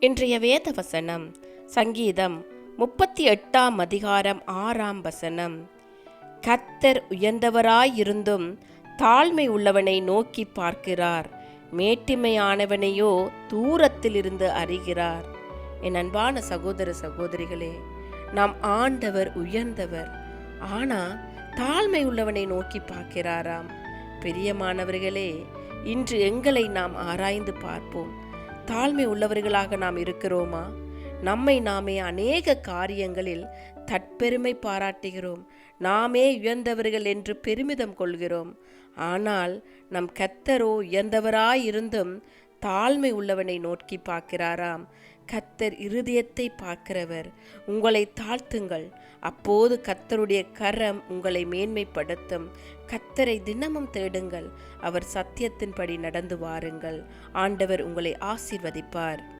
இன்றைய வேத வசனம் சங்கீதம் முப்பத்தி எட்டாம் அதிகாரம் ஆறாம் வசனம். கத்தர் உயர்ந்தவராயிருந்தும் தாழ்மை உள்ளவனை நோக்கி பார்க்கிறார். மேட்டிமையானவனையோ தூரத்திலிருந்து அறிகிறார். என் அன்பான சகோதர சகோதரிகளே நாம் ஆண்டவர் உயர்ந்தவர். ஆனா தாழ்மை உள்ளவனை நோக்கி பார்க்கிறாராம். பிரியமானவர்களே இன்று எங்களை நாம் ஆராய்ந்து பார்ப்போம். தாழ்மை உள்ளவர்களாக நாம் இருக்கிறோமா? நம்மை நாமே அநேக காரியங்களில் தற்பெருமை பாராட்டுகிறோம். நாமே உயர்ந்தவர்கள் என்று பெருமிதம் கொள்கிறோம். ஆனால் நம் கத்தரோ உயர்ந்தவராயிருந்தும் தாழ்மை உள்ளவனை நோக்கி பார்க்கிறாராம். கத்தர் இருதயத்தை பார்க்கிறவர். உங்களை தாழ்த்துங்கள். அப்போது கத்தருடைய கரம் உங்களை மேன்மைப்படுத்தும். கத்தரை தினமும் தேடுங்கள். அவர் சத்தியத்தின்படி நடந்து வாருங்கள். ஆண்டவர் உங்களை ஆசிர்வதிப்பார்.